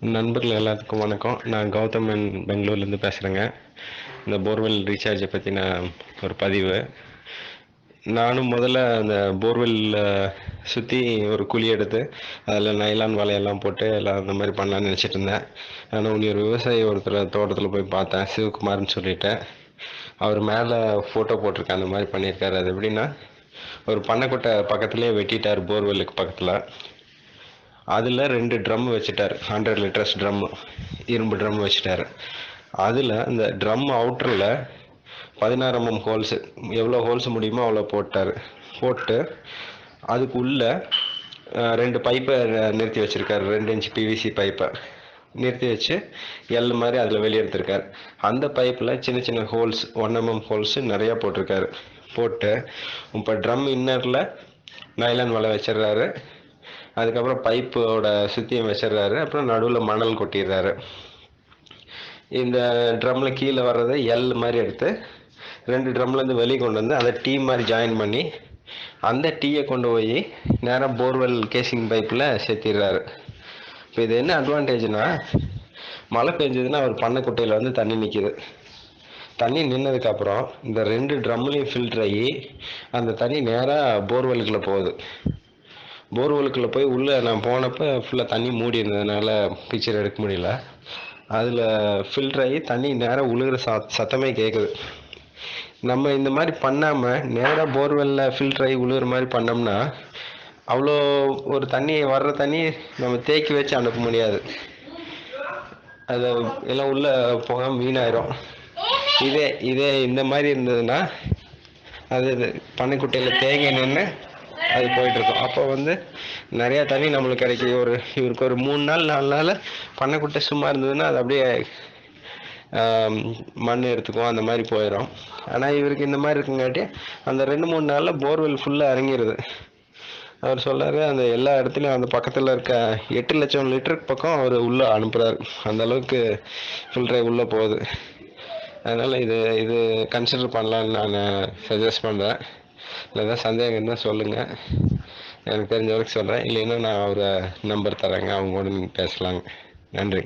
நண்பர்கள் எல்லாத்துக்கும் வணக்கம். நான் கௌதமன் பெங்களூர்லேருந்து பேசுகிறேங்க இந்த போர்வெல் ரீசார்ஜை பற்றின ஒரு பதிவு. நானும் முதல்ல அந்த போர்வெல்லில் சுற்றி ஒரு குழி எடுத்து அதில் நைலான் வலையெல்லாம் போட்டு எல்லாம் அந்த மாதிரி பண்ணலான்னு நினச்சிட்டு இருந்தேன். ஆனால் உன்னை ஒரு விவசாயி ஒருத்தர் தோட்டத்தில் போய் பார்த்தேன். சிவகுமார்னு சொல்லிட்டு. அவர் மேலே ஃபோட்டோ போட்டிருக்கேன் அந்த மாதிரி பண்ணியிருக்காரு. அது எப்படின்னா ஒரு பண்ணைக்கொட்டை பக்கத்துலேயே வெட்டிட்டார் போர்வெல்லுக்கு பக்கத்தில். அதில் ரெண்டு ட்ரம் வச்சுட்டார். ஹண்ட்ரட் லிட்டர்ஸ் ட்ரம் இரும்பு ட்ரம் வச்சுட்டார். அதில் அந்த ட்ரம் அவுட்டரில் பதினாறு எம்எம் ஹோல்ஸு எவ்வளோ ஹோல்ஸ் முடியுமோ அவ்வளோ போட்டார். போட்டு அதுக்குள்ளே ரெண்டு பைப்பை நிறுத்தி வச்சுருக்காரு. ரெண்டு இன்ச் பிவிசி பைப்பை நிறுத்தி வச்சு எல் மாதிரி அதில் வெளியே எடுத்திருக்காரு. அந்த பைப்பில் சின்ன சின்ன ஹோல்ஸ் ஒன் எம்எம் ஹோல்ஸு நிறையா போட்டிருக்காரு. போட்டு இப்போ ட்ரம் இன்னரில் நைலான் வலை வச்சிடுறாரு. அதுக்கப்புறம் பைப்போட சுத்தியம் வச்சிடுறாரு அப்புறம் நடுவில் மணல் கொட்டிடுறாரு இந்த ட்ரம்ல கீழே வர்றதை எல் மாதிரி எடுத்து ரெண்டு ட்ரம்லேருந்து வெளியே கொண்டு வந்து அதை டீ மாதிரி ஜாயின் பண்ணி அந்த டீயை கொண்டு போய் நேராக போர்வெல் கேசிங் பைப்பில் சேர்த்திடுறாரு இப்போ இது என்ன அட்வான்டேஜ்னா மழை பெஞ்சதுன்னா அவர் பண்ணைக்குட்டையில் வந்து தண்ணி நிற்கிது தண்ணி நின்னதுக்கப்புறம் இந்த ரெண்டு ட்ரம்லேயும் ஃபில்டர் ஆகி அந்த தண்ணி நேராக போர்வெலுக்குள்ளே போகுது. போர்வெலுக்குள்ளே போய் உள்ளே நான் போனப்போ ஃபுல்லாக தண்ணி மூடி இருந்ததுனால பிக்சர் எடுக்க முடியல. அதில் ஃபில்டர் ஆகி தண்ணி நேராக உழுகிற சத் சத்தமே கேட்குது நம்ம இந்த மாதிரி பண்ணாமல் நேராக போர்வெல்லில் ஃபில்டர் ஆகி உழுகிற மாதிரி பண்ணோம்னா அவ்வளோ ஒரு தண்ணி வர்ற தண்ணி நம்ம தேக்கி வச்சு அனுப்ப முடியாது. அதை எல்லாம் உள்ளே போகாமல் வீணாயிரும். இதே இதே இந்த மாதிரி இருந்ததுன்னா அது இது பண்ணைக்குட்டையில் தேங்கி நின்று அது போயிட்டுருக்கும். அப்போ வந்து நிறையா தண்ணி நம்மளுக்கு கிடைக்கும் ஒரு இவருக்கு ஒரு மூணு நாள் நாலு நாள் பண்ணைக்குட்டை சும்மா இருந்ததுன்னா அது அப்படியே மண் எடுத்துக்கும் அந்த மாதிரி போயிடும். ஆனால் இவருக்கு இந்த மாதிரி இருக்குங்காட்டி அந்த ரெண்டு மூணு நாளில் போர்வெல் ஃபுல்லாக இறங்கிடுது அவர் சொல்றாரு அந்த எல்லா இடத்துலையும் அந்த பக்கத்தில் இருக்க எட்டு லட்சம் லிட்டருக்கு பக்கம் அவர் உள்ளே அனுப்புகிறாரு அந்த அளவுக்கு ஃபில்டர் உள்ளே போகுது. அதனால் இது இது கன்சிடர் பண்ணலான்னு நான் சஜஸ்ட் பண்ணுறேன் இல்லை ஏதாவது சந்தேகம் இருந்தால் சொல்லுங்கள் எனக்கு தெரிஞ்ச வரைக்கும் சொல்கிறேன் இல்லைன்னா நான் அவரை நம்பர் தரேங்க. அவங்க கூட நீங்கள் பேசலாங்க. நன்றி.